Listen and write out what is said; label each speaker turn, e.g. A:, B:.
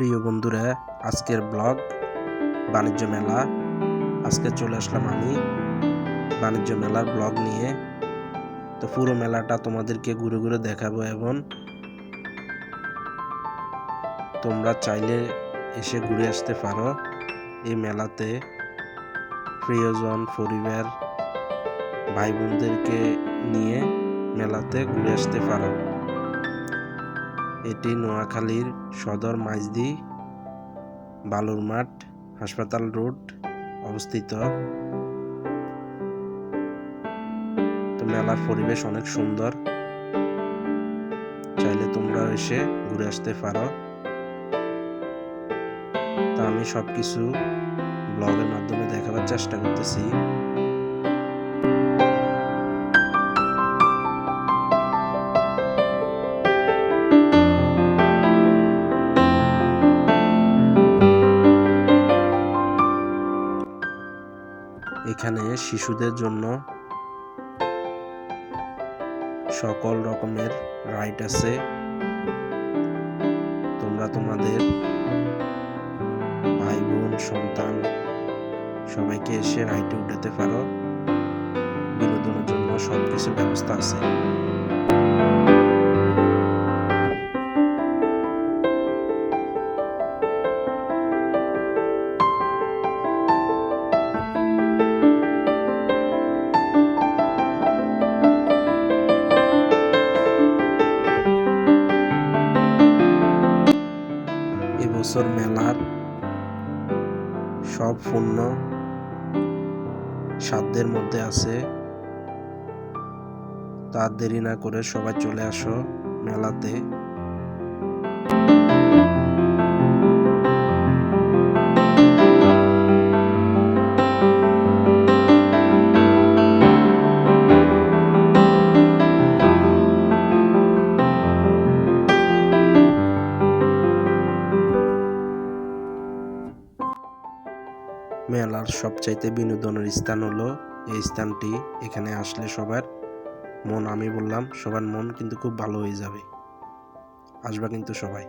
A: প্রিয় বন্ধুরা, আজকের ব্লগ বাণিজ্য মেলা। আজকে চলে আসলাম আমি বাণিজ্য মেলার ব্লগ নিয়ে। তো পুরো মেলাটা তোমাদেরকে ঘুরে ঘুরে দেখাবো এবং তোমরা চাইলে এসে ঘুরে আসতে পারো এই মেলাতে। প্রিয়জন, পরিবার ভাই বোনদেরকে নিয়ে মেলাতে ঘুরে আসতে পারো। এটি নোয়াখালীর সদর মাইজদি বালুরমাঠ হাসপাতাল রোড অবস্থিত। তো মেলার পরিবেশ অনেক সুন্দর। চাইলে তোমরা এসে ঘুরে আসতে পারো। তা আমি সবকিছু ব্লগের মাধ্যমে দেখাবার চেষ্টা করতেছি। এখানে শিশুদের জন্য সকল রকমের রাইড আছে। তোমরা তোমাদের ভাই বোন সন্তান, সবাইকে এসে রাইডে উঠাতে পারো। বিনোদনের জন্য সব কিছু ব্যবস্থা আছে। এবছর মেলার সব পণ্য সাধ্যের মধ্যে আছে। তার দেরি না করে সবাই চলে আসো মেলাতে। মেলার সবচাইতে বিনোদনের স্থান হলো এই স্থানটি। এখানে আসলে সবার মন, আমি বললাম, সবার মন কিন্তু খুব ভালো হয়ে যাবে। আসবা কিন্তু সবাই।